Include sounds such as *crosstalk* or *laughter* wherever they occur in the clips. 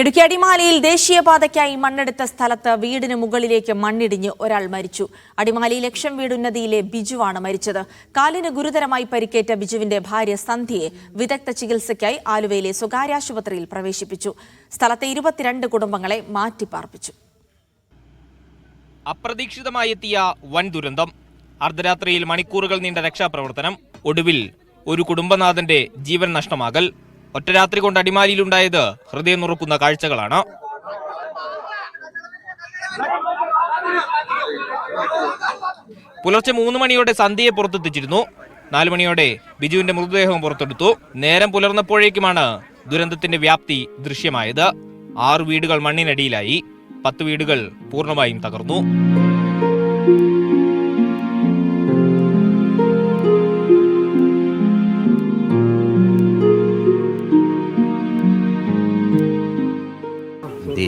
ഇടുക്കി അടിമാലിയിൽ ദേശീയപാതയ്ക്കായി മണ്ണെടുത്ത സ്ഥലത്ത് വീടിന് മുകളിലേക്ക് മണ്ണിടിഞ്ഞ് ഒരാൾ മരിച്ചു. അടിമാലി ലക്ഷം വീടുന്നതിയിലെ ബിജുവാണ് മരിച്ചത്. കാലിന് ഗുരുതരമായി പരിക്കേറ്റ ബിജുവിന്റെ ഭാര്യ സന്ധ്യയെ വിദഗ്ധ ചികിത്സയ്ക്കായി ആലുവയിലെ സ്വകാര്യ ആശുപത്രിയിൽ പ്രവേശിപ്പിച്ചു. സ്ഥലത്തെ ഇരുപത്തിരണ്ട് കുടുംബങ്ങളെ മാറ്റിപ്പാർപ്പിച്ചു. അപ്രതീക്ഷിതമായെത്തിയ വൻ ദുരന്തം. അർദ്ധരാത്രിയിൽ മണിക്കൂറുകൾ നീണ്ട രക്ഷാപ്രവർത്തനം. ഒടുവിൽ ഒരു കുടുംബനാഥന്റെ ജീവൻ നഷ്ടമാകൽ. ഒറ്റ രാത്രി കൊണ്ട് അടിമാലിയിലുണ്ടായത് ഹൃദയം നുറുക്കുന്ന കാഴ്ചകളാണ്. പുലർച്ചെ മൂന്ന് മണിയോടെ സന്ധ്യയെ പുറത്തെത്തിച്ചിരുന്നു. നാലു മണിയോടെ ബിജുവിന്റെ മൃതദേഹം പുറത്തെടുത്തു. നേരം പുലർന്നപ്പോഴേക്കുമാണ് ദുരന്തത്തിന്റെ വ്യാപ്തി ദൃശ്യമായത്. ആറ് വീടുകൾ മണ്ണിനടിയിലായി. പത്ത് വീടുകൾ പൂർണമായും തകർന്നു.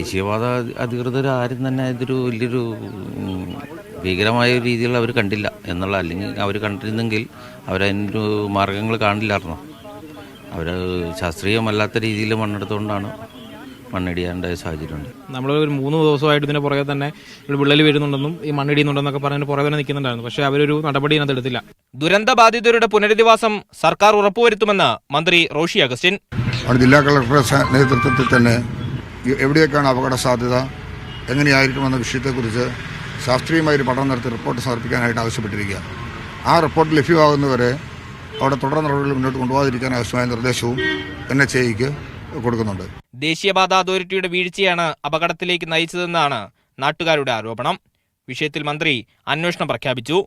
ദേശീയപാത അധികൃതർ ആരും തന്നെ ഇതൊരു വലിയൊരു ഭീകരമായ രീതിയിൽ അവർ കണ്ടില്ല എന്നുള്ള അല്ലെങ്കിൽ അവർ കണ്ടിരുന്നെങ്കിൽ അവരതിനൊരു മാർഗങ്ങൾ കാണില്ലായിരുന്നു. അവർ ശാസ്ത്രീയമല്ലാത്ത രീതിയിൽ മണ്ണെടുത്തുകൊണ്ടാണ് മണ്ണിടിയാണ്ട സാഹചര്യമുണ്ട് നമ്മൾ ഒരു മൂന്ന് ദിവസമായിട്ട് ഇതിന്റെ പുറകെ തന്നെ വിള്ളൽ വരുന്നുണ്ടെന്നും ഈ മണ്ണിടിയുന്നുണ്ടെന്നൊക്കെ പറഞ്ഞ് പുറകെ തന്നെ നിൽക്കുന്നുണ്ടായിരുന്നു. പക്ഷേ അവരൊരു നടപടി അതിനകത്ത് എടുത്തില്ല. ദുരന്തബാധിതരുടെ പുനരധിവാസം സർക്കാർ ഉറപ്പുവരുത്തുമെന്ന് മന്ത്രി റോഷി അഗസ്റ്റിൻ. ജില്ലാ കളക്ടറുടെ നേതൃത്വത്തിൽ തന്നെ എവിടെയൊക്കെയാണ് അപകട സാധ്യത? എങ്ങനെയായിരിക്കുമെന്ന വിഷയത്തെക്കുറിച്ച് ശാസ്ത്രീയമായി ഒരു പഠനം നടത്തി റിപ്പോർട്ട് സമർപ്പിക്കാനായിട്ട് ആവശ്യപ്പെട്ടിരിക്കുക ആ റിപ്പോർട്ട് ലഭ്യമാകുന്നവരെ അവിടെ തുടർ നടപടികൾ മുന്നോട്ട് കൊണ്ടുപോകാതിരിക്കാൻ ആവശ്യമായ നിർദ്ദേശവും എൻ എച്ച് ഐക്ക് കൊടുക്കുന്നുണ്ട്. ദേശീയപാത അതോറിറ്റിയുടെ വീഴ്ചയാണ് അപകടത്തിലേക്ക് നയിച്ചതെന്നാണ് നാട്ടുകാരുടെ ആരോപണം. വിഷയത്തിൽ മന്ത്രി അന്വേഷണം പ്രഖ്യാപിച്ചു.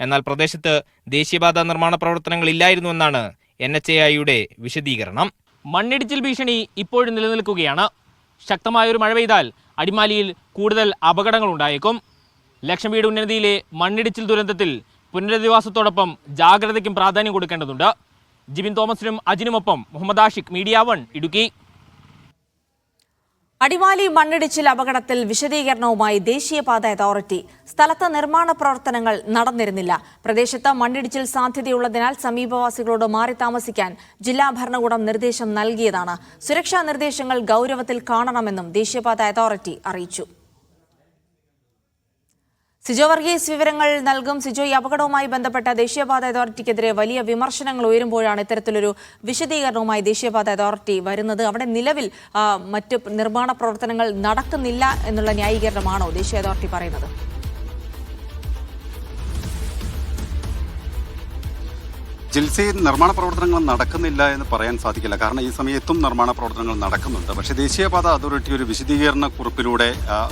എന്നാൽ പ്രദേശത്ത് ദേശീയപാത നിർമ്മാണ പ്രവർത്തനങ്ങൾ ഇല്ലായിരുന്നുവെന്നാണ് എൻ എച്ച് എ ഐയുടെ വിശദീകരണം. മണ്ണിടിച്ചിൽ ഭീഷണി ഇപ്പോഴും നിലനിൽക്കുകയാണ്. ശക്തമായൊരു മഴ പെയ്താൽ അടിമാലിയിൽ കൂടുതൽ അപകടങ്ങൾ ഉണ്ടായേക്കും. ലക്ഷം വീട് ഉന്നതിയിലെ മണ്ണിടിച്ചിൽ ദുരന്തത്തിൽ പുനരധിവാസത്തോടൊപ്പം ജാഗ്രതയ്ക്കും പ്രാധാന്യം കൊടുക്കേണ്ടതുണ്ട്. ജിബിൻ തോമസിനും അജിനുമൊപ്പം മുഹമ്മദ് ആഷിഖ് മീഡിയ വൺ ഇടുക്കി. അടിമാലി മണ്ണിടിച്ചിൽ അപകടത്തിൽ വിശദീകരണവുമായി ദേശീയപാത അതോറിറ്റി. സ്ഥലത്ത് നിർമ്മാണ പ്രവർത്തനങ്ങൾ നടന്നിരുന്നില്ല. പ്രദേശത്ത് മണ്ണിടിച്ചിൽ സാധ്യതയുള്ളതിനാൽ സമീപവാസികളോട് മാറി താമസിക്കാൻ ജില്ലാ ഭരണകൂടം നിർദ്ദേശം നൽകിയതാണ്. സുരക്ഷാ നിർദ്ദേശങ്ങൾ ഗൗരവത്തിൽ കാണണമെന്നും ദേശീയപാത അതോറിറ്റി അറിയിച്ചു. സിജോ വർഗീസ് വിവരങ്ങൾ നൽകും. സിജോ ഈ അപകടവുമായി ബന്ധപ്പെട്ട ദേശീയപാത അതോറിറ്റിക്കെതിരെ വലിയ വിമർശനങ്ങൾ ഉയരുമ്പോഴാണ് ഇത്തരത്തിലൊരു വിശദീകരണവുമായി ദേശീയപാത അതോറിറ്റി വരുന്നത്. അവിടെ നിലവിൽ മറ്റ് നിർമ്മാണ പ്രവർത്തനങ്ങൾ നടക്കുന്നില്ല എന്നുള്ള ന്യായീകരണമാണോ ദേശീയ അതോറിറ്റി പറയുന്നത്? ജിൽസി നിർമ്മാണ പ്രവർത്തനങ്ങൾ നടക്കുന്നില്ല എന്ന് പറയാൻ സാധിക്കില്ല. കാരണം ഈ സമയത്തും നിർമ്മാണ പ്രവർത്തനങ്ങൾ നടക്കുന്നുണ്ട്. പക്ഷേ ദേശീയപാത അതോറിറ്റി ഒരു വിശദീകരണ കുറിപ്പിലൂടെ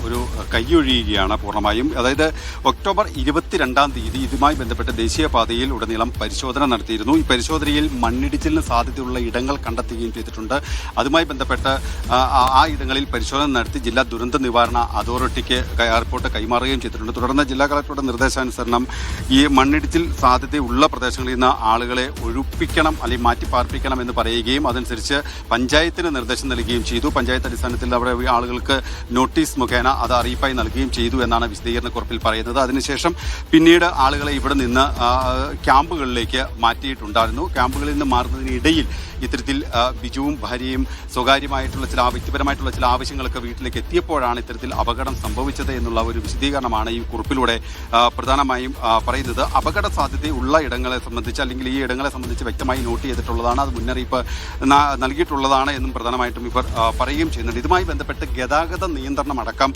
ഒരു കൈയൊഴിയുകയാണ് പൂർണമായും. അതായത് ഒക്ടോബർ ഇരുപത്തിരണ്ടാം തീയതി ഇതുമായി ബന്ധപ്പെട്ട് ദേശീയപാതയിൽ ഉടനീളം പരിശോധന നടത്തിയിരുന്നു. ഈ പരിശോധനയിൽ മണ്ണിടിച്ചിലിന് സാധ്യതയുള്ള ഇടങ്ങൾ കണ്ടെത്തുകയും ചെയ്തിട്ടുണ്ട്. അതുമായി ബന്ധപ്പെട്ട് ആ, ഇടങ്ങളിൽ പരിശോധന നടത്തി ജില്ലാ ദുരന്ത നിവാരണ അതോറിറ്റിക്ക് റിപ്പോർട്ട് കൈമാറുകയും ചെയ്തിട്ടുണ്ട്. തുടർന്ന് ജില്ലാ കളക്ടറുടെ നിർദ്ദേശാനുസരണം ഈ മണ്ണിടിച്ചിൽ സാധ്യതയുള്ള പ്രദേശങ്ങളിൽ നിന്ന് ആളുകളെ ഒഴിപ്പിക്കണം അല്ലെങ്കിൽ മാറ്റി പാർപ്പിക്കണം എന്ന് പറയുകയും അതനുസരിച്ച് പഞ്ചായത്തിന് നിർദ്ദേശം നൽകുകയും ചെയ്തു. പഞ്ചായത്ത് അടിസ്ഥാനത്തിൽ അവിടെ ആളുകൾക്ക് നോട്ടീസ് മുഖേന അത് അറിയിപ്പായി നൽകുകയും ചെയ്തു എന്നാണ് വിശദീകരണക്കുറിപ്പിൽ പറയുന്നത്. അതിനുശേഷം പിന്നീട് ആളുകളെ ഇവിടെ നിന്ന് ക്യാമ്പുകളിലേക്ക് മാറ്റിയിട്ടുണ്ടായിരുന്നു. ക്യാമ്പുകളിൽ നിന്ന് മാറുന്നതിനിടയിൽ ഇത്തരത്തിൽ ബിജുവും ഭാര്യയും സ്വകാര്യമായിട്ടുള്ള ചില വ്യക്തിപരമായിട്ടുള്ള ചില ആവശ്യങ്ങളൊക്കെ വീട്ടിലേക്ക് എത്തിയപ്പോഴാണ് ഇത്തരത്തിൽ അപകടം സംഭവിച്ചത് എന്നുള്ള ഒരു വിശദീകരണമാണ് ഈ കുറിപ്പിലൂടെ പ്രധാനമായും പറയുന്നത്. അപകട സാധ്യതയുള്ള ഇടങ്ങളെ സംബന്ധിച്ച് അല്ലെങ്കിൽ ഈ ഇടങ്ങളെ സംബന്ധിച്ച് വ്യക്തമായി നോട്ട് ചെയ്തിട്ടുള്ളതാണ്. അത് മുന്നറിയിപ്പ് നൽകിയിട്ടുള്ളതാണ് എന്നും പ്രധാനമായിട്ടും ഇവർ പറയുകയും ചെയ്യുന്നുണ്ട്. ഇതുമായി ബന്ധപ്പെട്ട് ഗതാഗത നിയന്ത്രണം അടക്കം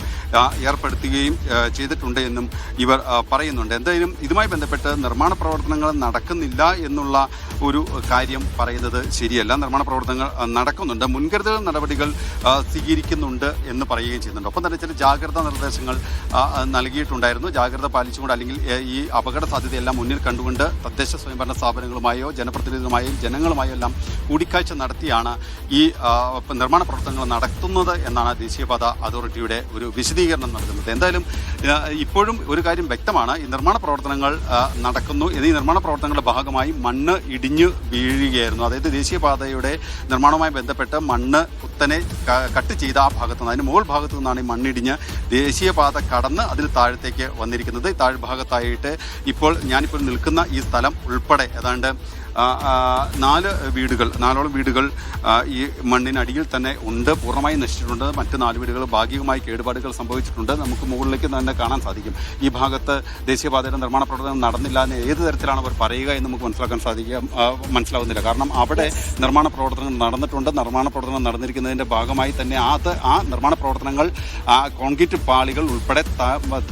ഏർപ്പെടുത്തുകയും ചെയ്തിട്ടുണ്ട് എന്നും ഇവർ പറയുന്നുണ്ട്. എന്തായാലും ഇതുമായി ബന്ധപ്പെട്ട് നിർമ്മാണ പ്രവർത്തനങ്ങൾ നടക്കുന്നില്ല എന്നുള്ള ഒരു കാര്യം പറയുന്നത് ശരിയല്ല. നിർമ്മാണ പ്രവർത്തനങ്ങൾ നടക്കുന്നുണ്ട്. മുൻകരുതൽ നടപടികൾ സ്വീകരിക്കുന്നുണ്ട് എന്ന് പറയുകയും ചെയ്യുന്നുണ്ട്. ഒപ്പം തന്നെ ചില ജാഗ്രതാ നിർദ്ദേശങ്ങൾ നൽകിയിട്ടുണ്ടായിരുന്നു. ജാഗ്രത പാലിച്ചുകൊണ്ട് അല്ലെങ്കിൽ ഈ അപകട സാധ്യതയെല്ലാം മുന്നിൽ കണ്ടുകൊണ്ട് തദ്ദേശ സ്വയംഭരണ സ്ഥാപനങ്ങളുമായോ ജനപ്രതിനിധികളുമായോ ജനങ്ങളുമായോ എല്ലാം കൂടിക്കാഴ്ച നടത്തിയാണ് ഈ നിർമ്മാണ പ്രവർത്തനങ്ങൾ നടത്തുന്നത് എന്നാണ് ദേശീയപാത അതോറിറ്റിയുടെ ഒരു വിശദീകരണം നൽകുന്നത്. എന്തായാലും ഇപ്പോഴും ഒരു കാര്യം വ്യക്തമാണ്. ഈ നിർമ്മാണ പ്രവർത്തനങ്ങൾ നടക്കുന്നു. ഈ നിർമ്മാണ പ്രവർത്തനങ്ങളുടെ ഭാഗമായി മണ്ണ് ഇടിഞ്ഞു വീഴുകയായിരുന്നു. അതായത് ദേശീയപാതയുടെ നിർമ്മാണവുമായി ബന്ധപ്പെട്ട് മണ്ണ് ക- കട്ട് ചെയ്ത ആ ഭാഗത്ത് നിന്ന് അതിന് മുകൾ ഭാഗത്തു നിന്നാണ് ഈ മണ്ണിടിഞ്ഞ് ദേശീയപാത കടന്ന് അതിൽ താഴത്തേക്ക് വന്നിരിക്കുന്നത്. താഴ്ഭാഗത്തായിട്ട് ഇപ്പോൾ ഞാനിപ്പോൾ നിൽക്കുന്ന ഈ സ്ഥലം ഉൾപ്പെടെ. ഏതാണ്ട് നാല് വീടുകൾ നാലോളം വീടുകൾ ഈ മണ്ണിനടിയിൽ തന്നെ ഉണ്ട്. പൂർണമായി നശിച്ചിട്ടുണ്ട്. മറ്റ് നാല് വീടുകൾ ഭാഗികമായി കേടുപാടുകൾ സംഭവിച്ചിട്ടുണ്ട്. നമുക്ക് മുകളിലേക്ക് തന്നെ കാണാൻ സാധിക്കും. ഈ ഭാഗത്ത് ദേശീയപാതയുടെ നിർമ്മാണ പ്രവർത്തനം നടന്നില്ല എന്ന് ഏത് തരത്തിലാണ് അവർ പറയുക എന്ന് നമുക്ക് മനസ്സിലാക്കാൻ സാധിക്കുക മനസ്സിലാവുന്നില്ല. കാരണം അവിടെ നിർമ്മാണ പ്രവർത്തനങ്ങൾ നടന്നിട്ടുണ്ട്. നിർമ്മാണ പ്രവർത്തനം നടന്നിരിക്കുന്നതിന്റെ ഭാഗമായി തന്നെ അത് ആ നിർമ്മാണ പ്രവർത്തനങ്ങൾ കോൺക്രീറ്റ് പാളികൾ ഉൾപ്പെടെ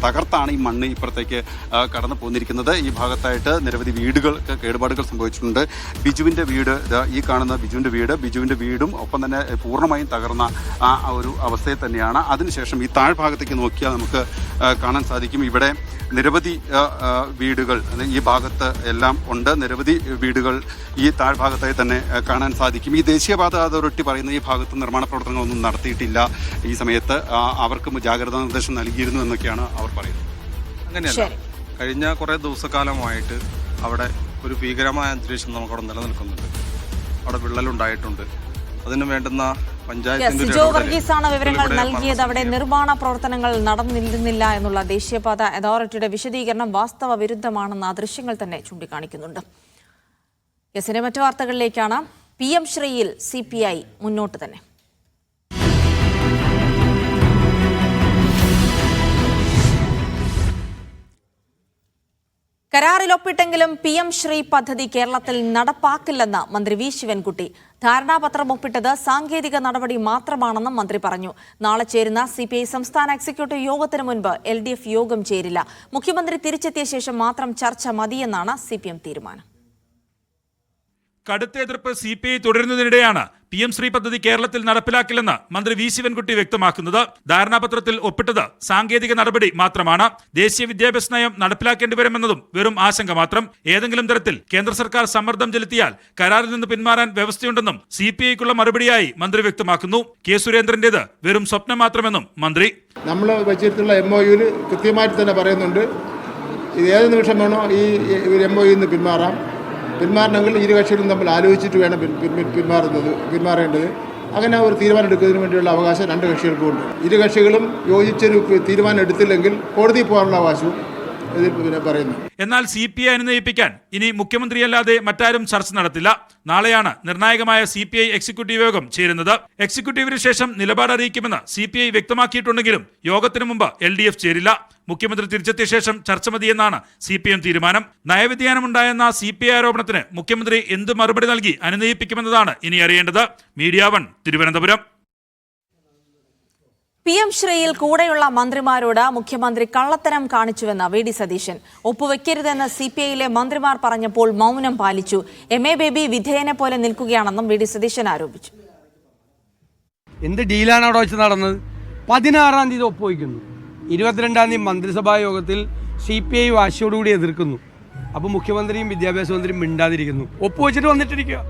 തകർത്താണ് ഈ മണ്ണ് ഇപ്പുറത്തേക്ക് കടന്നു പോന്നിരിക്കുന്നത്. ഈ ഭാഗത്തായിട്ട് നിരവധി വീടുകൾക്ക് കേടുപാടുകൾ സംഭവിച്ചിട്ടുണ്ട്. ബിജുവിന്റെ വീട് ദാ ഈ കാണുന്ന ബിജുവിന്റെ വീട് ബിജുവിന്റെ വീടും ഒപ്പം തന്നെ പൂർണമായും തകർന്ന ആ ഒരു അവസ്ഥയിൽ തന്നെയാണ്. അതിനുശേഷം ഈ താഴ്ഭാഗത്തേക്ക് നോക്കിയാൽ നമുക്ക് കാണാൻ സാധിക്കും. ഇവിടെ നിരവധി വീടുകൾ ഈ ഭാഗത്ത് എല്ലാം ഉണ്ട്. നിരവധി വീടുകൾ ഈ താഴ്ഭാഗത്തായി തന്നെ കാണാൻ സാധിക്കും. ഈ ദേശീയപാത അതോറിറ്റി പറയുന്ന ഈ ഭാഗത്ത് നിർമ്മാണ പ്രവർത്തനങ്ങളൊന്നും നടത്തിയിട്ടില്ല ഈ സമയത്ത്. അവർക്ക് ജാഗ്രതാ നിർദ്ദേശം നൽകിയിരുന്നു എന്നൊക്കെയാണ് അവർ പറയുന്നത്. അങ്ങനെയല്ല. കഴിഞ്ഞ കുറേ ദിവസക്കാലമായിട്ട് അവിടെ ഒരു ഭീകരമായ അന്തരീക്ഷം നമുക്കവിടെ നിലനിൽക്കുന്നുണ്ട്. അവിടെ വിള്ളലുണ്ടായിട്ടുണ്ട്. അതിന് വേണ്ടുന്ന സിജോ വർഗീസാണ് വിവരങ്ങൾ നൽകിയത്. അവിടെ നിർമ്മാണ പ്രവർത്തനങ്ങൾ നടന്നിരുന്നില്ല എന്നുള്ള ദേശീയപാത അതോറിറ്റിയുടെ വിശദീകരണം വാസ്തവ വിരുദ്ധമാണെന്ന ദൃശ്യങ്ങൾ തന്നെ ചൂണ്ടിക്കാണിക്കുന്നുണ്ട്. യെസിന്റെ മറ്റു വാർത്തകളിലേക്കാണ്. പി എം ശ്രീയിൽ സി പി ഐ മുന്നോട്ട് തന്നെ. കരാറിൽ ഒപ്പിട്ടെങ്കിലും പി എം ശ്രീ പദ്ധതി കേരളത്തിൽ നടപ്പാക്കില്ലെന്ന് മന്ത്രി വി ശിവൻകുട്ടി. ധാരണാപത്രം ഒപ്പിട്ടത് സാങ്കേതിക നടപടി മാത്രമാണെന്നും മന്ത്രി പറഞ്ഞു. നാളെ ചേരുന്ന സി സംസ്ഥാന എക്സിക്യൂട്ടീവ് യോഗത്തിന് മുൻപ് എൽ യോഗം ചേരില്ല. മുഖ്യമന്ത്രി തിരിച്ചെത്തിയ ശേഷം മാത്രം ചർച്ച മതിയെന്നാണ് സി തീരുമാനം. കടുത്ത എതിർപ്പ് സി പി ഐ തുടരുന്നതിനിടെയാണ് പി എം ശ്രീ പദ്ധതി കേരളത്തിൽ നടപ്പിലാക്കില്ലെന്ന് മന്ത്രി വി ശിവൻകുട്ടി വ്യക്തമാക്കുന്നത്. ധാരണാപത്രത്തിൽ ഒപ്പിട്ടത് സാങ്കേതിക നടപടി മാത്രമാണ്. ദേശീയ വിദ്യാഭ്യാസ നയം നടപ്പിലാക്കേണ്ടി വരുമെന്നതും വെറും ആശങ്ക മാത്രം. ഏതെങ്കിലും തരത്തിൽ കേന്ദ്ര സർക്കാർ സമ്മർദ്ദം ചെലുത്തിയാൽ കരാറിൽ നിന്ന് പിന്മാറാൻ വ്യവസ്ഥയുണ്ടെന്നും സി പി ഐക്കുള്ള മറുപടിയായി മന്ത്രി വ്യക്തമാക്കുന്നു. കെ സുരേന്ദ്രന്റേത് വെറും സ്വപ്നം മാത്രമെന്നും മന്ത്രി. നമ്മൾ വെച്ചിട്ടുള്ള എം ഒ യുവിൽ കൃത്യമായിട്ട് തന്നെ പറയുന്നുണ്ട്. ഇത് ഏത് നിമിഷം വേണോ ഈ എം ഒ യുന്ന് പിന്മാറാം. പിന്മാറണമെങ്കിൽ ഇരു കക്ഷികളും തമ്മിൽ ആലോചിച്ചിട്ട് വേണം പിന്മാറുന്നത് പിന്മാറേണ്ടത്. അങ്ങനെ ഒരു തീരുമാനം എടുക്കുന്നതിന് വേണ്ടിയുള്ള അവകാശം രണ്ട് കക്ഷികൾക്കും ഉണ്ട് ഇരു കക്ഷികളും യോജിച്ചൊരു തീരുമാനം എടുത്തില്ലെങ്കിൽ കോടതിയിൽ പോകാനുള്ള അവകാശവും പറയുന്നു. എന്നാൽ സി പി ഐ അനുനയിപ്പിക്കാൻ ഇനി മുഖ്യമന്ത്രിയല്ലാതെ മറ്റാരും ചർച്ച നടത്തില്ല. നാളെയാണ് നിർണായകമായ സി പി ഐ എക്സിക്യൂട്ടീവ് യോഗം ചേരുന്നത്. എക്സിക്യൂട്ടീവിന് ശേഷം നിലപാട് അറിയിക്കുമെന്ന് സി പി ഐ വ്യക്തമാക്കിയിട്ടുണ്ടെങ്കിലും യോഗത്തിന് മുമ്പ് എൽ ഡി എഫ് ചേരില്ല. മുഖ്യമന്ത്രി തിരിച്ചെത്തിയ ശേഷം ചർച്ച മതിയെന്നാണ് സി പി എം തീരുമാനം. നയവ്യതിയാനമുണ്ടായെന്ന സി പി ഐ ആരോപണത്തിന് മുഖ്യമന്ത്രി എന്ത് മറുപടി നൽകി അനുനയിപ്പിക്കുമെന്നതാണ് ഇനി അറിയേണ്ടത്. Media one Thiruvananthapuram. P M ശ്രീയിൽ കൂടെയുള്ള മന്ത്രിമാരോട് മുഖ്യമന്ത്രി കള്ളത്തരം കാണിച്ചുവെന്ന് വി ഡി സതീശൻ. ഒപ്പുവെക്കരുതെന്ന് സി പി ഐയിലെ മന്ത്രിമാർ പറഞ്ഞപ്പോൾ മൗനം പാലിച്ചു. എം എ ബേബി വിധേയനെ പോലെ നിൽക്കുകയാണെന്നും വി ഡി സതീശൻ ആരോപിച്ചു. എന്ത് ഡീലാണ് അവിടെ വെച്ച് നടന്നത്? പതിനാറാം തീയതി ഒപ്പുവയ്ക്കുന്നു ഇരുപത്തിരണ്ടാം തീയതി മന്ത്രിസഭാ യോഗത്തിൽ സി പി ഐ വാശിയോടുകൂടി എതിർക്കുന്നു. അപ്പോൾ മുഖ്യമന്ത്രിയും വിദ്യാഭ്യാസ മന്ത്രിയും മിണ്ടാതിരിക്കുന്നു. ഒപ്പുവെച്ചിട്ട് വന്നിട്ടിരിക്കുക.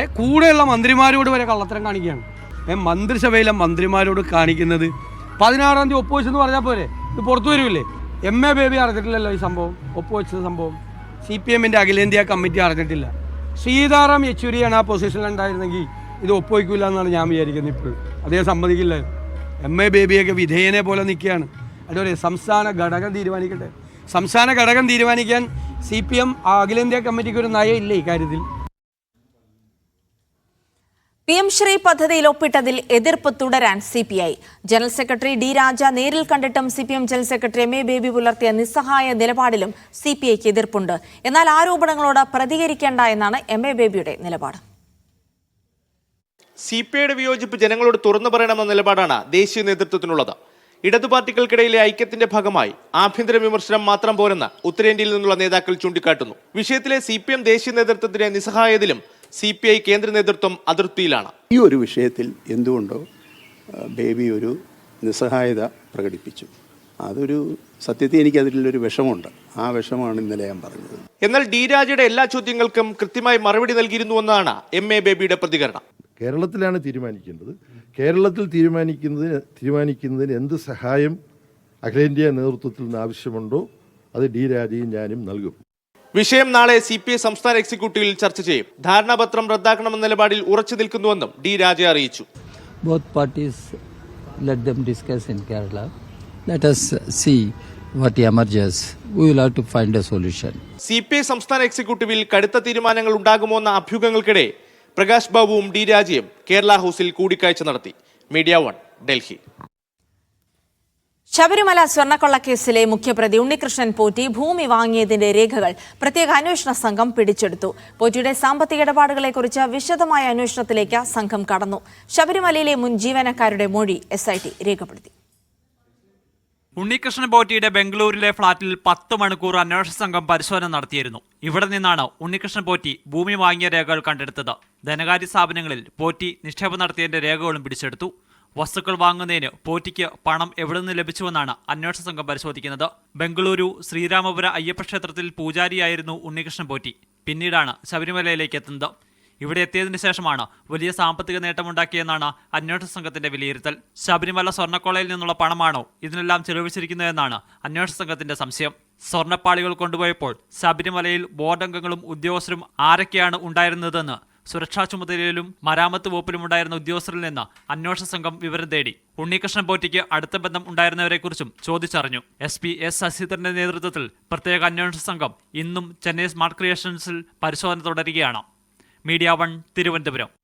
ഏ കൂടെയുള്ള മന്ത്രിമാരോട് വരെ കള്ളത്തരം കാണിക്കുകയാണ്. മന്ത്രിസഭയിലെ മന്ത്രിമാരോട് കാണിക്കുന്നത്? പതിനാറാം തീയതി ഒപ്പുവെച്ചെന്ന് പറഞ്ഞാൽ പോരെ? ഇത് പുറത്തു വരില്ലേ എം എ ബേബി അറിഞ്ഞിട്ടില്ലല്ലോ ഈ സംഭവം ഒപ്പുവെച്ച സംഭവം. സി പി എമ്മിന്റെ അഖിലേന്ത്യാ കമ്മിറ്റി അറിഞ്ഞിട്ടില്ല. സീതാറാം യെച്ചൂരിയാണ് ആ പൊസിഷനിൽ ഉണ്ടായിരുന്നെങ്കിൽ ഇത് ഒപ്പുവയ്ക്കില്ല എന്നാണ് ഞാൻ വിചാരിക്കുന്നത് ഇപ്പോഴും. അദ്ദേഹം സമ്മതിക്കില്ല. എം എ ബേബിയൊക്കെ വിധേയനെ പോലെ നിൽക്കുകയാണ്. അതുപോലെ സംസ്ഥാന ഘടകം തീരുമാനിക്കട്ടെ. സംസ്ഥാന ഘടകം തീരുമാനിക്കാൻ സി പി എം അഖിലേന്ത്യാ കമ്മിറ്റിക്ക് ഒരു നയം ഇല്ല ഇക്കാര്യത്തിൽ പി എം ശ്രീ പദ്ധതിയിൽ ഒപ്പിട്ടതിൽ എതിർപ്പ് തുടരാൻ C P I. General secretary D Raja നേരിൽ കണ്ടിട്ടും C P M general secretary M A Baby പുലർത്തിയ നിസ്സഹായ നിലപാടിലും സി പി ഐക്ക് എതിർപ്പുണ്ട്. എന്നാൽ ആരോപണങ്ങളോട് പ്രതികരിക്കേണ്ട എന്നാണ് എം എ ബേബിയുടെ നിലപാട്. സി പി ഐയുടെ വിയോജിപ്പ് ജനങ്ങളോട് തുറന്നു പറയണമെന്ന നിലപാടാണ് ദേശീയ നേതൃത്വത്തിനുള്ളത്. ഇടതു പാർട്ടികൾക്കിടയിലെ ഐക്യത്തിന്റെ ഭാഗമായി ആഭ്യന്തര വിമർശനം മാത്രം പോരെന്ന് ഉത്തരേന്ത്യയിൽ നിന്നുള്ള നേതാക്കൾ ചൂണ്ടിക്കാട്ടുന്നു. വിഷയത്തിലെ സി പി എം ദേശീയ നേതൃത്വത്തിന്റെ നിസ്സഹായതിലും സി പി ഐ കേന്ദ്ര നേതൃത്വം അതിർത്തിയിലാണ്. ഈ ഒരു വിഷയത്തിൽ എന്തുകൊണ്ടോ ബേബി ഒരു നിസ്സഹായത പ്രകടിപ്പിച്ചു. അതൊരു സത്യത്തിൽ എനിക്ക് അതിലൊരു വിഷമമുണ്ട്. ആ വിഷമാണ് ഇന്നലെ ഞാൻ പറഞ്ഞത്. എന്നാൽ ഡി രാജയുടെ എല്ലാ ചോദ്യങ്ങൾക്കും കൃത്യമായി മറുപടി നൽകിയിരുന്നുവെന്നാണ് എം എ ബേബിയുടെ പ്രതികരണം. കേരളത്തിലാണ് തീരുമാനിക്കേണ്ടത്. കേരളത്തിൽ തീരുമാനിക്കുന്നതിന് തീരുമാനിക്കുന്നതിന് എന്ത് സഹായം അഖിലേന്ത്യാ നേതൃത്വത്തിൽ നിന്ന് ആവശ്യമുണ്ടോ അത് ഡി രാജയും ഞാനും നൽകും. വിഷയം നാളെ സി പി ഐ സംസ്ഥാന എക്സിക്യൂട്ടീവിൽ ചർച്ച ചെയ്യും. ധാരണാപത്രം റദ്ദാക്കണമെന്ന നിലപാടിൽ ഉറച്ചു നിൽക്കുന്നുവെന്നും ഡി രാജ അറിയിച്ചു. Us see what emerges, we will have to find a solution. C P I സംസ്ഥാന എക്സിക്യൂട്ടീവിൽ കടുത്ത തീരുമാനങ്ങൾ ഉണ്ടാകുമോ എന്ന അഭ്യൂഹങ്ങൾക്കിടെ പ്രകാശ് ബാബുവും ഡി രാജയും കേരള ഹൗസിൽ കൂടിക്കാഴ്ച നടത്തി. Media one Delhi. ശബരിമല സ്വർണക്കൊള്ളക്കേസിലെ മുഖ്യപ്രതി ഉണ്ണികൃഷ്ണൻ പോറ്റി ഭൂമി വാങ്ങിയതിന്റെ രേഖകൾ പ്രത്യേക അന്വേഷണ സംഘം പിടിച്ചെടുത്തു. പോറ്റിയുടെ സാമ്പത്തിക ഇടപാടുകളെക്കുറിച്ച് വിശദമായ അന്വേഷണത്തിലേക്ക് സംഘം കടന്നു. ശബരിമലയിലെ മുൻ ജീവനക്കാരുടെ മൊഴി എസ് രേഖപ്പെടുത്തി. ഉണ്ണികൃഷ്ണൻ പോറ്റിയുടെ ബംഗളൂരിലെ ഫ്ളാറ്റിൽ പത്ത് മണിക്കൂർ അന്വേഷണ സംഘം പരിശോധന നടത്തിയിരുന്നു. ഇവിടെ നിന്നാണ് ഉണ്ണികൃഷ്ണൻ പോറ്റി ഭൂമി വാങ്ങിയ രേഖകൾ കണ്ടെടുത്തത്. ധനകാര്യ സ്ഥാപനങ്ങളിൽ പോറ്റി നിക്ഷേപം നടത്തിയതിന്റെ രേഖകളും പിടിച്ചെടുത്തു. വസ്തുക്കൾ വാങ്ങുന്നതിന് പോറ്റിക്ക് പണം എവിടെ നിന്ന് ലഭിച്ചുവെന്നാണ് അന്വേഷണ സംഘം പരിശോധിക്കുന്നത്. ബംഗളൂരു ശ്രീരാമപുര അയ്യപ്പക്ഷേത്രത്തിൽ പൂജാരിയായിരുന്നു ഉണ്ണികൃഷ്ണൻ പോറ്റി. പിന്നീടാണ് ശബരിമലയിലേക്ക് എത്തുന്നത്. ഇവിടെ എത്തിയതിനു ശേഷമാണ് വലിയ സാമ്പത്തിക നേട്ടമുണ്ടാക്കിയെന്നാണ് അന്വേഷണ സംഘത്തിന്റെ വിലയിരുത്തൽ. ശബരിമല സ്വർണക്കോളയിൽ നിന്നുള്ള പണമാണോ ഇതിനെല്ലാം ചെലവഴിച്ചിരിക്കുന്നതെന്നാണ് അന്വേഷണ സംഘത്തിന്റെ സംശയം. സ്വർണപ്പാളികൾ കൊണ്ടുപോയപ്പോൾ ശബരിമലയിൽ ബോർഡംഗങ്ങളും ഉദ്യോഗസ്ഥരും ആരൊക്കെയാണ് ഉണ്ടായിരുന്നതെന്ന് സുരക്ഷാ ചുമതലയിലും മരാമത്ത് വകുപ്പിലും ഉണ്ടായിരുന്ന ഉദ്യോഗസ്ഥരിൽ നിന്ന് അന്വേഷണ സംഘം വിവരം തേടി. ഉണ്ണികൃഷ്ണൻ പോറ്റിക്ക് അടുത്ത ബന്ധം ഉണ്ടായിരുന്നവരെക്കുറിച്ചും ചോദിച്ചറിഞ്ഞു. എസ് പി എസ് ശശിധരന്റെ നേതൃത്വത്തിൽ പ്രത്യേക അന്വേഷണ സംഘം ഇന്നും ചെന്നൈ സ്മാർട്ട് ക്രിയേഷൻസിൽ പരിശോധന തുടരുകയാണ്. Media one Thiruvananthapuram.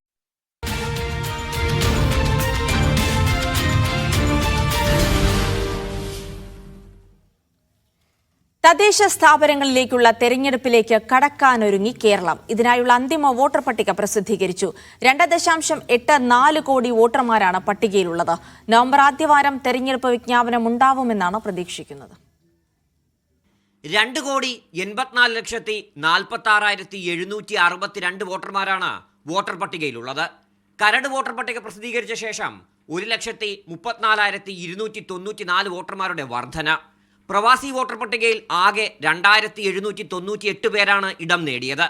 തദ്ദേശ സ്ഥാപനങ്ങളിലേക്കുള്ള തെരഞ്ഞെടുപ്പിലേക്ക് കടക്കാനൊരുങ്ങി കേരളം. ഇതിനായുള്ള അന്തിമ വോട്ടർ പട്ടിക പ്രസിദ്ധീകരിച്ചു. രണ്ട് ദശാംശം എട്ട് നാല് കോടി വോട്ടർമാരാണ് പട്ടികയിലുള്ളത്. നവംബർ ആദ്യവാരം തെരഞ്ഞെടുപ്പ് വിജ്ഞാപനം ഉണ്ടാവുമെന്നാണ് പ്രതീക്ഷിക്കുന്നത്. രണ്ട് കോടി എൺപത്തിനാല് ലക്ഷത്തി നാൽപ്പത്തി ആറായിരത്തി എഴുന്നൂറ്റി അറുപത്തിരണ്ട് വോട്ടർമാരാണ് വോട്ടർ പട്ടികയിലുള്ളത്. കരട് വോട്ടർ പട്ടിക പ്രസിദ്ധീകരിച്ച ശേഷം ഒരു ലക്ഷത്തി മുപ്പത്തിനാലായിരത്തി ഇരുന്നൂറ്റി തൊണ്ണൂറ്റി നാല് വോട്ടർമാരുടെ വർധന. പ്രവാസി വോട്ടർ പട്ടികയിൽ ആകെ രണ്ടായിരത്തി എഴുന്നൂറ്റി തൊണ്ണൂറ്റി എട്ട് പേരാണ് ഇടം നേടിയത്.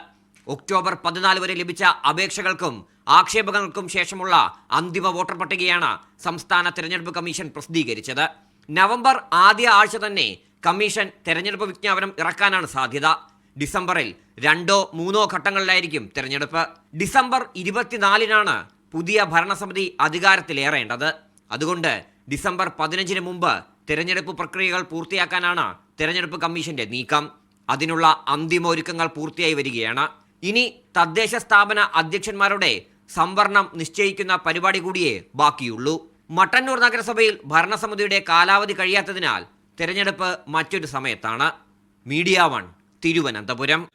ഒക്ടോബർ പതിനാല് വരെ ലഭിച്ച അപേക്ഷകൾക്കും ആക്ഷേപങ്ങൾക്കും ശേഷമുള്ള അന്തിമ വോട്ടർ പട്ടികയാണ് സംസ്ഥാന തെരഞ്ഞെടുപ്പ് കമ്മീഷൻ പ്രസിദ്ധീകരിച്ചത്. നവംബർ ആദ്യ ആഴ്ച തന്നെ കമ്മീഷൻ തെരഞ്ഞെടുപ്പ് വിജ്ഞാപനം ഇറക്കാനാണ് സാധ്യത. ഡിസംബറിൽ രണ്ടോ മൂന്നോ ഘട്ടങ്ങളിലായിരിക്കും തെരഞ്ഞെടുപ്പ്. ഡിസംബർ ഇരുപത്തിനാലിനാണ് പുതിയ ഭരണസമിതി അധികാരത്തിലേറേണ്ടത്. അതുകൊണ്ട് ഡിസംബർ പതിനഞ്ചിന് മുമ്പ് തെരഞ്ഞെടുപ്പ് പ്രക്രിയകൾ പൂർത്തിയാക്കാനാണ് തെരഞ്ഞെടുപ്പ് കമ്മീഷന്റെ നീക്കം. അതിനുള്ള അന്തിമ ഒരുക്കങ്ങൾ പൂർത്തിയായി വരികയാണ്. ഇനി തദ്ദേശ സ്ഥാപന അധ്യക്ഷന്മാരുടെ സംവരണം നിശ്ചയിക്കുന്ന പരിപാടി കൂടിയേ ബാക്കിയുള്ളൂ. മട്ടന്നൂർ നഗരസഭയിൽ ഭരണസമിതിയുടെ കാലാവധി കഴിയാത്തതിനാൽ തെരഞ്ഞെടുപ്പ് മറ്റൊരു സമയത്താണ്. Media one Thiruvananthapuram.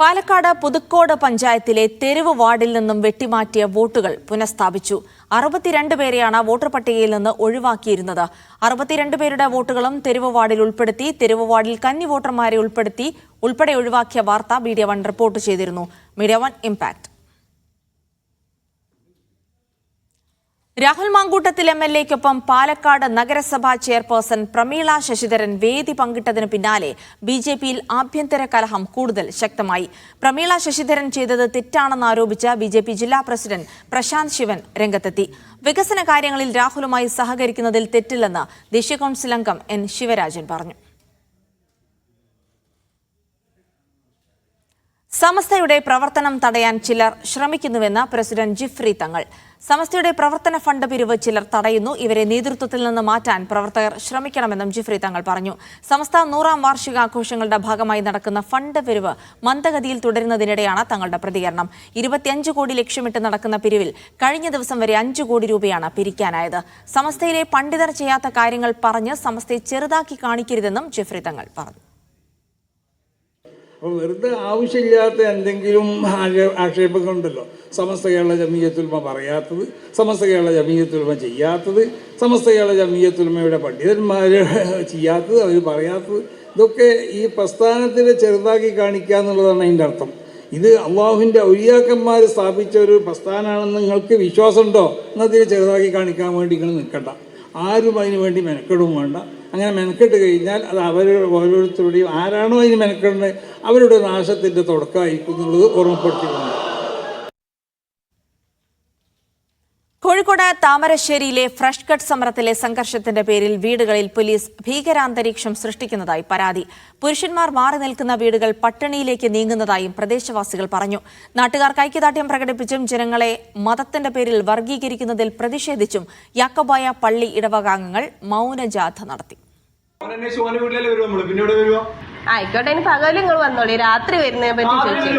Palakkad Puthukode പഞ്ചായത്തിലെ തെരുവ് വാർഡിൽ നിന്നും വെട്ടിമാറ്റിയ വോട്ടുകൾ പുനഃസ്ഥാപിച്ചു. അറുപത്തിരണ്ട് പേരെയാണ് വോട്ടർ പട്ടികയിൽ നിന്ന് ഒഴിവാക്കിയിരുന്നത്. അറുപത്തിരണ്ട് പേരുടെ വോട്ടുകളും തെരുവ് വാർഡിൽ ഉൾപ്പെടുത്തി തെരുവ് വാർഡിൽ കന്നി വോട്ടർമാരെ ഉൾപ്പെടുത്തി ഉൾപ്പെടെ ഒഴിവാക്കിയ വാർത്ത മീഡിയ വൺ റിപ്പോർട്ട് ചെയ്തിരുന്നു. Media one impact. Rahul Mamkootathil M L എക്കൊപ്പം Palakkad നഗരസഭാ ചെയർപേഴ്സൺ പ്രമീള ശശിധരൻ വേദി പങ്കിട്ടതിന് പിന്നാലെ ബി ജെ പിയിൽ ആഭ്യന്തര കലഹം കൂടുതൽ ശക്തമായി. പ്രമീള ശശിധരൻ ചെയ്തത് തെറ്റാണെന്ന് ആരോപിച്ച ബി ജെ പി ജില്ലാ പ്രസിഡന്റ് പ്രശാന്ത് ശിവൻ രംഗത്തെത്തി. വികസന കാര്യങ്ങളിൽ രാഹുലുമായി സഹകരിക്കുന്നതിൽ തെറ്റില്ലെന്ന് ദേശീയ കൌൺസിൽ അംഗം എൻ ശിവരാജൻ പറഞ്ഞു. സമസ്തയുടെ പ്രവർത്തനം തടയാൻ ചിലർ ശ്രമിക്കുന്നുവെന്ന് പ്രസിഡന്റ് ജിഫ്രി തങ്ങൾ. സമസ്തയുടെ പ്രവർത്തന ഫണ്ട് പിരിവ് ചിലർ തടയുന്നു. ഇവരെ നേതൃത്വത്തിൽ നിന്ന് മാറ്റാൻ പ്രവർത്തകർ ശ്രമിക്കണമെന്നും ജിഫ്രി തങ്ങൾ പറഞ്ഞു. സമസ്ത നൂറാം വാർഷികാഘോഷങ്ങളുടെ ഭാഗമായി നടക്കുന്ന ഫണ്ട് പിരിവ് മന്ദഗതിയിൽ തുടരുന്നതിനിടെയാണ് തങ്ങളുടെ പ്രതികരണം. ഇരുപത്തിയഞ്ച് കോടി ലക്ഷ്യമിട്ട് നടക്കുന്ന പിരിവിൽ കഴിഞ്ഞ ദിവസം വരെ അഞ്ചു കോടി രൂപയാണ് പിരിക്കാനായത്. സമസ്തയിലെ പണ്ഡിതർ ചെയ്യാത്ത കാര്യങ്ങൾ പറഞ്ഞ് സമസ്തയെ ചെറുതാക്കി കാണിക്കരുതെന്നും ജിഫ്രി തങ്ങൾ പറഞ്ഞു. അപ്പോൾ വെറുതെ ആവശ്യമില്ലാത്ത എന്തെങ്കിലും ആക്ഷേ- ആക്ഷേപങ്ങളുണ്ടല്ലോ സമസ്ത കേരള ജമീയത്തുൽമ പറയാത്തത് സമസ്ത കേരള ജമീയത്തുൽമ ചെയ്യാത്തത് സമസ്ത കേരള ജമീയത്തുൽമയുടെ പണ്ഡിതന്മാർ *laughs* ചെയ്യാത്തത് അവർ പറയാത്തത് ഇതൊക്കെ ഈ പ്രസ്ഥാനത്തിനെ ചെറുതാക്കി കാണിക്കുക എന്നുള്ളതാണ് അതിന്റെ അർത്ഥം. ഇത് അള്ളാഹുവിന്റെ ഔലിയാക്കന്മാർ സ്ഥാപിച്ച ഒരു പ്രസ്ഥാനമാണെന്ന് നിങ്ങൾക്ക് വിശ്വാസമുണ്ടോ? എന്നതിനെ ചെറുതാക്കി കാണിക്കാൻ വേണ്ടി നിങ്ങൾ നിൽക്കണ്ട. ആരും അതിനു വേണ്ടി മെനക്കെടും വേണ്ട. അങ്ങനെ മെനക്കെട്ട് കഴിഞ്ഞാൽ അത് അവർ ഓരോരുത്തരുടെയും ആരാണോ അതിന് മെനക്കെടുന്നത് അവരുടെ നാശത്തിന്റെ തുടക്കമായിരിക്കും എന്നുള്ളത് ഓർമ്മപ്പെടുത്തിയിട്ടുണ്ട്. കോഴിക്കോട് താമരശ്ശേരിയിലെ ഫ്രഷ് കട്ട് സമരത്തിലെ സംഘർഷത്തിന്റെ പേരിൽ വീടുകളിൽ പോലീസ് ഭീകരാന്തരീക്ഷം സൃഷ്ടിക്കുന്നതായി പരാതി. പുരുഷന്മാർ മാറി നിൽക്കുന്ന വീടുകൾ പട്ടിണിയിലേക്ക് നീങ്ങുന്നതായും പ്രദേശവാസികൾ പറഞ്ഞു. നാട്ടുകാർക്ക് ഐക്യദാർഢ്യം പ്രകടിപ്പിച്ചും ജനങ്ങളെ മതത്തിന്റെ പേരിൽ വർഗീകരിക്കുന്നതിൽ പ്രതിഷേധിച്ചും യാക്കോബായ പള്ളി ഇടവകാംഗങ്ങൾ മൗനജാഥ നടത്തി. ആയിക്കോട്ടെ ഇനി പകലും നിങ്ങൾ വന്നോളി. രാത്രി വരുന്നതിനെ പറ്റി ചോദിച്ചു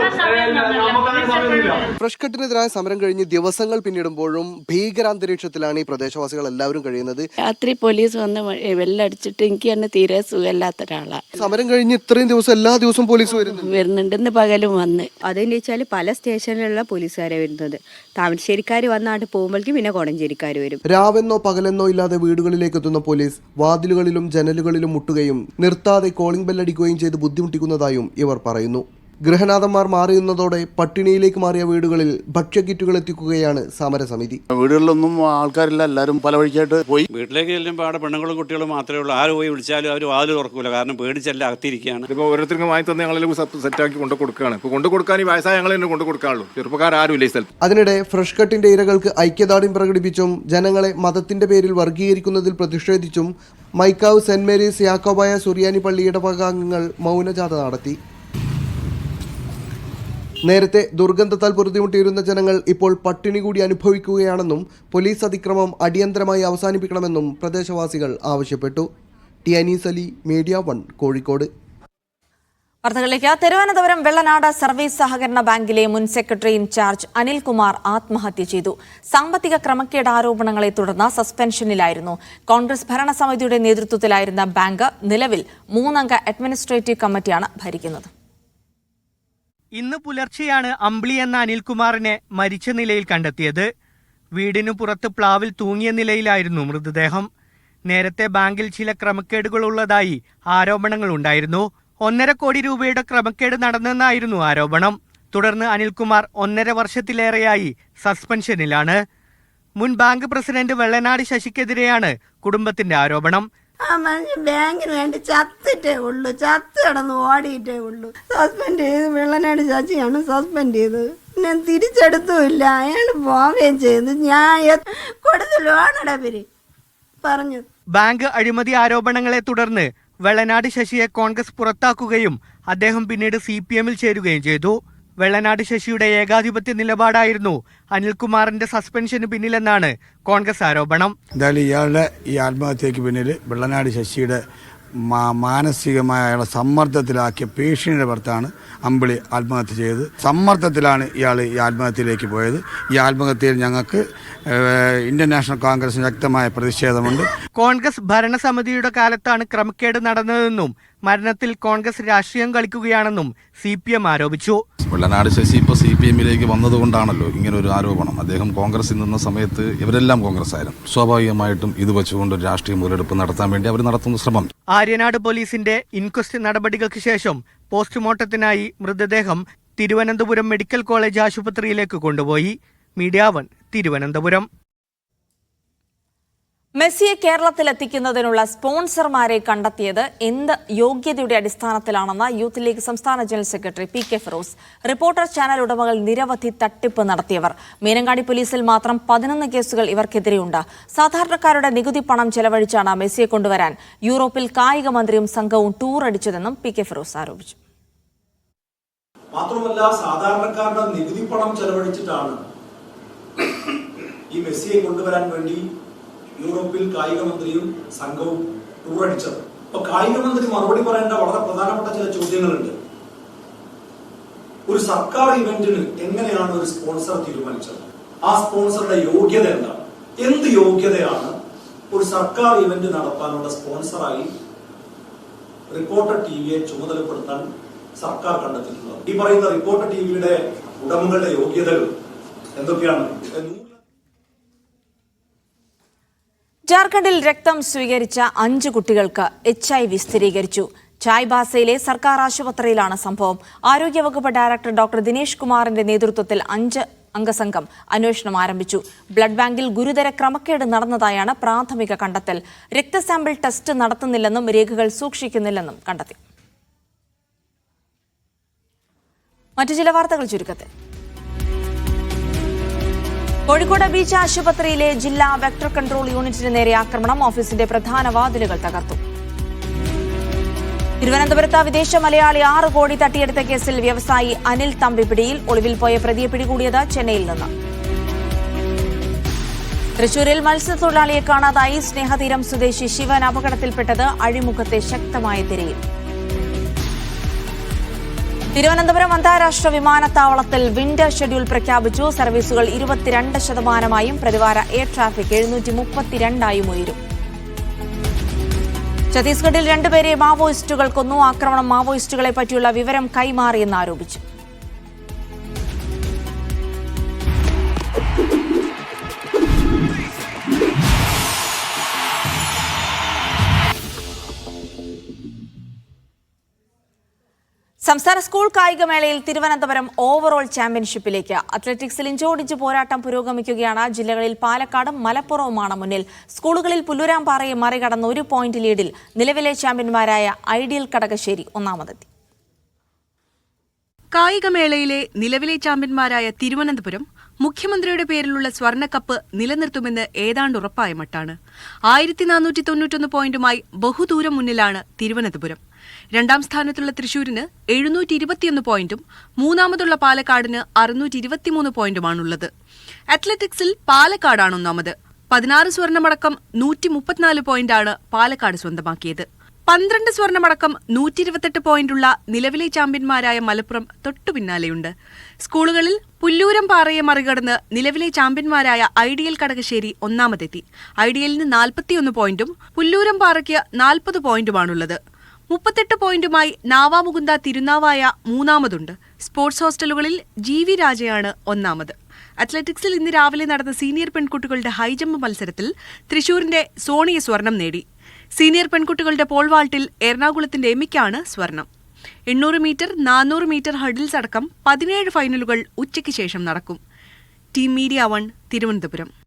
ഫ്രഷ് കട്ടിനെതിരായ സമരം കഴിഞ്ഞ് ദിവസങ്ങൾ പിന്നിടുമ്പോഴും ഭീകരാന്തരീക്ഷത്തിലാണ് ഈ പ്രദേശവാസികൾ എല്ലാവരും കഴിയുന്നത്. രാത്രി പോലീസ് വന്ന് വെള്ളടിച്ചിട്ട് എനിക്ക് തന്നെ തീരെ സുഖമില്ലാത്ത ഒരാളാണ് സമരം കഴിഞ്ഞ് ഇത്രയും ദിവസം എല്ലാ ദിവസവും പോലീസ് വരുന്നു വരുന്നുണ്ടെന്ന് പകലും വന്ന്. അതെന്ന് വെച്ചാൽ പല സ്റ്റേഷനിലുള്ള പോലീസുകാരെ വരുന്നത്. താമരശ്ശേരിക്കാർ വന്നാണ്ട് പോകുമ്പോഴേക്കും പിന്നെ കോടഞ്ചേരിക്കാർ വരും. രാവെന്നോ പകലെന്നോ ഇല്ലാതെ വീടുകളിലേക്ക് എത്തുന്ന പോലീസ് വാതിലുകളിലും ജനലുകളിലും മുട്ടുകയും നിർത്താതെ കോളിംഗ് ബെല്ലടിക്കുകയും ചെയ്ത് ബുദ്ധിമുട്ടിക്കുന്നതായും ഇവർ പറയുന്നു. ഗൃഹനാഥന്മാർ മാറിയുന്നതോടെ പട്ടിണിയിലേക്ക് മാറിയ വീടുകളിൽ ഭക്ഷ്യക്കിറ്റുകൾ എത്തിക്കുകയാണ് സമരസമിതി. വീടുകളിലൊന്നും ആൾക്കാരില്ല എല്ലാവരും പല വഴിക്കായിട്ട് പോയി. വീട്ടിലേക്ക് ചെല്ലുമ്പോൾ അവിടെ പെണ്ണുങ്ങളും കുട്ടികളും മാത്രമേ ഉള്ളൂ. ആര് പോയി വിളിച്ചാലും അവർ വാതിൽ തുറക്കൂല. കാരണം പേടിച്ചല്ല അകത്തിരിക്കുകയാണ്. ഇപ്പോൾ ഓരോരുത്തർക്കും വാങ്ങി തന്നെ ഞങ്ങൾ സെറ്റാക്കി കൊണ്ടു കൊടുക്കുകയാണ്. ഇപ്പോൾ കൊണ്ടു കൊടുക്കാൻ ഈ വയസ്സായ ഞങ്ങൾ തന്നെ കൊണ്ടു കൊടുക്കാനുള്ളൂ ചെറുപ്പക്കാരും ഇല്ല ഈ സ്ഥലത്ത്. അതിനിടെ ഫ്രഷ് കട്ടിന്റെ ഇരകൾക്ക് ഐക്യദാർഢ്യം പ്രകടിപ്പിച്ചും ജനങ്ങളെ മതത്തിന്റെ പേരിൽ വർഗീകരിക്കുന്നതിൽ പ്രതിഷേധിച്ചും മൈക്കാവ് സെന്റ് മേരീസ് യാക്കോബായ സുറിയാനി പള്ളിയുടെ ഇടവകാംഗങ്ങൾ മൗനജാഥ നടത്തി. നേരത്തെ ദുർഗന്ധത്താൽ പൊറുതിമുട്ടിയിരുന്ന ജനങ്ങൾ ഇപ്പോൾ പട്ടിണി കൂടി അനുഭവിക്കുകയാണെന്നും പോലീസ് അതിക്രമം അടിയന്തരമായി അവസാനിപ്പിക്കണമെന്നും പ്രദേശവാസികൾ ആവശ്യപ്പെട്ടു. T Anees Ali media one Kozhikode. വാർത്തകളിലേക്ക്. തിരുവനന്തപുരം വെള്ളനാട് സർവീസ് സഹകരണ ബാങ്കിലെ മുൻ സെക്രട്ടറി ഇൻചാർജ് അനിൽകുമാർ ആത്മഹത്യ ചെയ്തു. സാമ്പത്തിക ക്രമക്കേട് ആരോപണങ്ങളെ തുടർന്ന് സസ്പെൻഷനിലായിരുന്നു. കോൺഗ്രസ് ഭരണസമിതിയുടെ നേതൃത്വത്തിലായിരുന്ന ബാങ്ക് നിലവിൽ മൂന്നംഗ അഡ്മിനിസ്ട്രേറ്റീവ് കമ്മിറ്റിയാണ് ഭരിക്കുന്നത്. ഇന്ന് പുലർച്ചെയാണ് അമ്പിളി എന്ന അനിൽകുമാറിനെ മരിച്ച നിലയിൽ കണ്ടെത്തിയത്. വീടിനു പുറത്ത് പ്ലാവിൽ തൂങ്ങിയ നിലയിലായിരുന്നു മൃതദേഹം. നേരത്തെ ബാങ്കിൽ ചില ക്രമക്കേടുകളുണ്ടതായി ആരോപണങ്ങൾ ഉണ്ടായിരുന്നു. ഒന്നര കോടി രൂപയുടെ ക്രമക്കേട് നടന്നെന്നായിരുന്നു ആരോപണം. തുടർന്ന് അനിൽകുമാർ ഒന്നര വർഷത്തിലേറെയായി സസ്പെൻഷനിലാണ്. മുൻ ബാങ്ക് പ്രസിഡന്റ് വെള്ളനാട് ശശിക്കെതിരെയാണ് കുടുംബത്തിന്റെ ആരോപണം. ആ മനുഷ്യൻ ബാങ്കിന് വേണ്ടി ചത്തിട്ടേ ഉള്ളൂ ചത്ത് കിടന്ന് ഓടിയിട്ടേ ഉള്ളൂ. സസ്പെൻഡ് ചെയ്ത് വെള്ളനാട് ചാച്ചിയാണ് സസ്പെൻഡ് ചെയ്തത് പിന്നെ തിരിച്ചെടുത്തുമില്ല അയാൾ പോവുകയും ചെയ്തു. ഞാൻ കൊടുത്ത കൊടുത്ത ലോണടവര് പറഞ്ഞു. ബാങ്ക് അഴിമതി ആരോപണങ്ങളെ തുടർന്ന് വെള്ളനാട് ശശിയെ കോൺഗ്രസ് പുറത്താക്കുകയും അദ്ദേഹം പിന്നീട് സി പി എമ്മിൽ ചേരുകയും ചെയ്തു. വെള്ളനാട് ശശിയുടെ ഏകാധിപത്യ നിലപാടായിരുന്നു. അനിൽകുമാറിന്റെ സസ്പെൻഷന് പിന്നിലെന്നാണ് കോൺഗ്രസ് ആരോപണം. എന്തായാലും ഇയാളുടെ ഈ ആത്മഹത്യക്ക് പിന്നിൽ വെള്ളനാട് ശശിയുടെ മാനസികമായ അയാളെ സമ്മർദ്ദത്തിലാക്കിയ ഭീഷണിയുടെ പുറത്താണ് അമ്പിളി ആത്മഹത്യ ചെയ്തത്. സമ്മർദ്ദത്തിലാണ് ഇയാൾ ഈ ആത്മഹത്യയിലേക്ക് പോയത്. ഈ ആത്മഹത്യയിൽ ഞങ്ങൾക്ക് ഇന്ത്യൻ നാഷണൽ കോൺഗ്രസിന് ശക്തമായ പ്രതിഷേധമുണ്ട്. കോൺഗ്രസ് ഭരണസമിതിയുടെ കാലത്താണ് ക്രമക്കേട് നടന്നതെന്നും മരണത്തിൽ കോൺഗ്രസ് രാഷ്ട്രീയം കളിക്കുകയാണെന്നും സി പി എം ആരോപിച്ചു. വെള്ളനാട് ശശി ഇപ്പോൾ സി പി എമ്മിലേക്ക് വന്നതുകൊണ്ടാണല്ലോ ഇങ്ങനെ ഒരു ആരോപണം. അദ്ദേഹം കോൺഗ്രസിൽ നിന്ന സമയത്ത് ഇവരെല്ലാം കോൺഗ്രസ് ആയിരുന്നു സ്വാഭാവികമായിട്ടും ഇത് വെച്ചുകൊണ്ട് രാഷ്ട്രീയ മുതലെടുപ്പ് നടത്താൻ വേണ്ടി അവർ നടത്തുന്ന ശ്രമം. ആര്യനാട് പോലീസിന്റെ ഇൻക്വസ്റ്റ് നടപടികൾക്ക് ശേഷം പോസ്റ്റ്മോർട്ടത്തിനായി മൃതദേഹം തിരുവനന്തപുരം മെഡിക്കൽ കോളേജ് ആശുപത്രിയിലേക്ക് കൊണ്ടുപോയി. Media one Thiruvananthapuram. മെസ്സിയെ കേരളത്തിൽ എത്തിക്കുന്നതിനുള്ള സ്പോൺസർമാരെ കണ്ടെത്തിയത് എന്ത് യോഗ്യതയുടെ അടിസ്ഥാനത്തിലാണെന്ന് യൂത്ത് ലീഗ് സംസ്ഥാന general secretary P K Firoz reporter channel ഉടമകൾ നിരവധി തട്ടിപ്പ് നടത്തിയവർ. മീനങ്ങാടി പോലീസിൽ മാത്രം പതിനൊന്ന് കേസുകൾ ഇവർക്കെതിരെയുണ്ട്. സാധാരണക്കാരുടെ നികുതി പണം ചെലവഴിച്ചാണ് മെസ്സിയെ കൊണ്ടുവരാൻ. യൂറോപ്പിൽ കായിക മന്ത്രിയും സംഘവും ടൂർ അടിച്ചതെന്നും പി കെ ഫിറോസ് ആരോപിച്ചു. മാത്രമല്ല സാധാരണക്കാരുടെ നികുതി പണം ചെലവഴിച്ചിട്ടാണ് ഈ മെസ്സിയെ കൊണ്ടുവരാൻ വേണ്ടി യൂറോപ്പിൽ കായിക മന്ത്രിയും സംഘവും ടൂർ അടിച്ചത്. അപ്പൊ കായിക മന്ത്രി മറുപടി പറയേണ്ട വളരെ പ്രധാനപ്പെട്ട ചില ചോദ്യങ്ങളുണ്ട്. ഒരു സർക്കാർ ഇവന്റിന് എങ്ങനെയാണ് ഒരു സ്പോൺസർ തീരുമാനിച്ചത്? ആ സ്പോൺസറുടെ യോഗ്യത എന്താണ്? എന്ത് യോഗ്യതയാണ് ഒരു സർക്കാർ ഇവന്റ് നടത്താനുള്ള സ്പോൺസറായി റിപ്പോർട്ടർ ടി വിയെ ചുമതലപ്പെടുത്താൻ സർക്കാർ കണ്ടെത്തിയിട്ടുള്ളത്? ഈ പറയുന്ന റിപ്പോർട്ടർ ടി വിയുടെ ഉടമകളുടെ യോഗ്യതകൾ എന്തൊക്കെയാണ്? ജാർഖണ്ഡിൽ രക്തം സ്വീകരിച്ച അഞ്ച് കുട്ടികൾക്ക് എച്ച് ഐ വി സ്ഥിരീകരിച്ചു. ചായ്ബാസയിലെ സർക്കാർ ആശുപത്രിയിലാണ് സംഭവം. ആരോഗ്യവകുപ്പ് ഡയറക്ടർ ഡോക്ടർ ദിനേഷ് കുമാറിന്റെ നേതൃത്വത്തിൽ അഞ്ച് അംഗസംഘം അന്വേഷണം ആരംഭിച്ചു. ബ്ലഡ് ബാങ്കിൽ ഗുരുതര ക്രമക്കേട് നടന്നതായാണ് പ്രാഥമിക കണ്ടെത്തൽ. രക്തസാമ്പിൾ ടെസ്റ്റ് നടത്തുന്നില്ലെന്നും രേഖകൾ സൂക്ഷിക്കുന്നില്ലെന്നും കണ്ടെത്തി. മറ്റു ചില വാർത്തകൾ ചുരുക്കത്തിൽ. കോഴിക്കോട് ബീച്ച് ആശുപത്രിയിലെ ജില്ലാ വെക്ടർ കൺട്രോൾ യൂണിറ്റിന് നേരെ ആക്രമണം. ഓഫീസിന്റെ പ്രധാന വാതിലുകൾ തകർത്തു. തിരുവനന്തപുരത്ത് വിദേശ മലയാളി ആറ് കോടി തട്ടിയെടുത്ത കേസിൽ വ്യവസായി അനിൽ തമ്പി പിടിയിൽ ഒളിവിൽ പോയ പ്രതിയെ പിടികൂടിയത് ചെന്നൈയിൽ നിന്ന്. തൃശൂരിൽ മത്സ്യത്തൊഴിലാളിയെ കാണാതായി. സ്നേഹതീരം സ്വദേശി ശിവൻ അപകടത്തിൽപ്പെട്ടത് അഴിമുഖത്തെ ശക്തമായ തിരയിൽ. തിരുവനന്തപുരം അന്താരാഷ്ട്ര വിമാനത്താവളത്തിൽ വിന്റർ ഷെഡ്യൂൾ പ്രഖ്യാപിച്ചു. സർവീസുകൾ ഇരുപത്തിരണ്ട് ശതമാനമായും പ്രതിവാര എയർ ട്രാഫിക് എഴുന്നൂറ്റി മുപ്പത്തിരണ്ടായും ഉയരും. ഛത്തീസ്ഗഡിൽ രണ്ടുപേരെ മാവോയിസ്റ്റുകൾ കൊന്നു. ആക്രമണം മാവോയിസ്റ്റുകളെ പറ്റിയുള്ള വിവരം കൈമാറിയെന്ന് ആരോപിച്ചു സംസ്ഥാന സ്കൂൾ കായികമേളയിൽ തിരുവനന്തപുരം ഓവറോൾ ചാമ്പ്യൻഷിപ്പിലേക്ക് അത്ലറ്റിക്സിൽ ഇഞ്ചോടിഞ്ച് പോരാട്ടം പുരോഗമിക്കുകയാണ്. ജില്ലകളിൽ പാലക്കാടും മലപ്പുറവുമാണ് മുന്നിൽ. സ്കൂളുകളിൽ പുല്ലുരാംപാറയെ മറികടന്ന് ഒരു പോയിന്റ് ലീഡിൽ നിലവിലെ ചാമ്പ്യന്മാരായ ഐഡിയൽ കടകശ്ശേരി ഒന്നാമതെത്തി. കായികമേളയിലെ നിലവിലെ ചാമ്പ്യന്മാരായ തിരുവനന്തപുരം മുഖ്യമന്ത്രിയുടെ പേരിലുള്ള സ്വർണക്കപ്പ് നിലനിർത്തുമെന്ന് ഏതാണ്ട് ഉറപ്പായ മട്ടാണ്. ആയിരത്തി നാനൂറ്റി തൊണ്ണൂറ്റൊന്ന് പോയിന്റുമായി ബഹുദൂരം മുന്നിലാണ് തിരുവനന്തപുരം. രണ്ടാം സ്ഥാനത്തുള്ള തൃശൂരിന് എഴുന്നൂറ്റി ഇരുപത്തിയൊന്ന് പോയിന്റും മൂന്നാമതുള്ള പാലക്കാടിന് അറുന്നൂറ്റി ഇരുപത്തിമൂന്ന് പോയിന്റുമാണുള്ളത്. അത്ലറ്റിക്സിൽ പാലക്കാടാണ് ഒന്നാമത്. പതിനാറ് സ്വർണമടക്കം നൂറ്റി മുപ്പത്തിനാല് പോയിന്റാണ് പാലക്കാട് സ്വന്തമാക്കിയത്. പന്ത്രണ്ട് സ്വർണമടക്കം നൂറ്റി ഇരുപത്തെട്ട് പോയിന്റുള്ള നിലവിലെ ചാമ്പ്യന്മാരായ മലപ്പുറം തൊട്ടു പിന്നാലെയുണ്ട്. സ്കൂളുകളിൽ പുല്ലൂരം പാറയെ മറികടന്ന് നിലവിലെ ചാമ്പ്യന്മാരായ ഐഡിയൽ കടകശ്ശേരി ഒന്നാമതെത്തി. ഐഡിയലിന് നാൽപ്പത്തിയൊന്ന് പോയിന്റും പുല്ലൂരം പാറയ്ക്ക് നാൽപ്പത് പോയിന്റുമാണുള്ളത്. മുപ്പത്തെട്ട് പോയിന്റുമായി നാവാമുകുന്ദ തിരുനാവായ മൂന്നാമതുണ്ട്. സ്പോർട്സ് ഹോസ്റ്റലുകളിൽ ജി വി രാജയാണ് ഒന്നാമത്. അത്ലറ്റിക്സിൽ ഇന്ന് രാവിലെ നടന്ന സീനിയർ പെൺകുട്ടികളുടെ ഹൈജമ്പ് മത്സരത്തിൽ തൃശൂരിന്റെ സോണിയ സ്വർണം നേടി. സീനിയർ പെൺകുട്ടികളുടെ പോൾവാൾട്ടിൽ എറണാകുളത്തിന്റെ എമിക്കാണ് സ്വർണം. എണ്ണൂറ് മീറ്റർ നാനൂറ് മീറ്റർ ഹഡിൽസ് അടക്കം പതിനേഴ് ഫൈനലുകൾ ഉച്ചയ്ക്ക് ശേഷം നടക്കും. Team media one Thiruvananthapuram.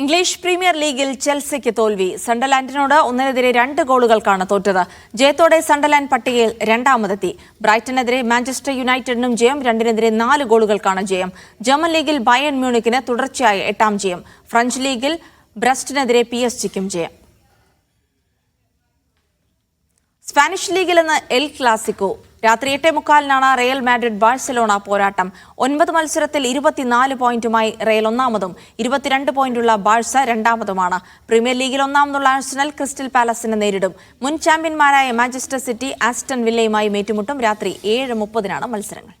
English Premier ലീഗിൽ ചെൽസിക്ക് തോൽവി. സണ്ടർലാൻഡിനോട് ഒന്നിനെതിരെ രണ്ട് ഗോളുകൾക്കാണ് തോറ്റത്. ജയത്തോടെ സണ്ടർലാൻഡ് പട്ടികയിൽ രണ്ടാമതെത്തി. ബ്രൈറ്റനെതിരെ മാഞ്ചസ്റ്റർ യുണൈറ്റഡിനും ജയം രണ്ടിനെതിരെ നാല് ഗോളുകൾക്കാണ് ജയം. ജർമ്മൻ ലീഗിൽ ബയൺ മ്യൂണിക്കിന് തുടർച്ചയായ എട്ടാം ജയം. ഫ്രഞ്ച് ലീഗിൽ ബ്രസ്റ്റിനെതിരെ പി എസ് ജിക്കും ജയം. സ്പാനിഷ് ലീഗിൽ നിന്ന് എൽ ക്ലാസിക്കോ. രാത്രി എട്ടേ മുക്കാലിനാണ് റയൽ മാഡ്രിഡ് ബാഴ്സലോണ പോരാട്ടം. ഒൻപത് മത്സരത്തിൽ ഇരുപത്തിനാല് പോയിന്റുമായി റയൽ ഒന്നാമതും ഇരുപത്തിരണ്ട് പോയിന്റുള്ള ബാഴ്സ രണ്ടാമതുമാണ്. പ്രീമിയർ ലീഗിൽ ഒന്നാമതുള്ള ആഴ്സണൽ ക്രിസ്റ്റൽ പാലസിനെ നേരിടും. മുൻ ചാമ്പ്യന്മാരായ മാഞ്ചസ്റ്റർ സിറ്റി ആസ്റ്റൺ വില്ലയുമായി ഏറ്റുമുട്ടും രാത്രി ഏഴ് മുപ്പതിനാണ് മത്സരങ്ങൾ.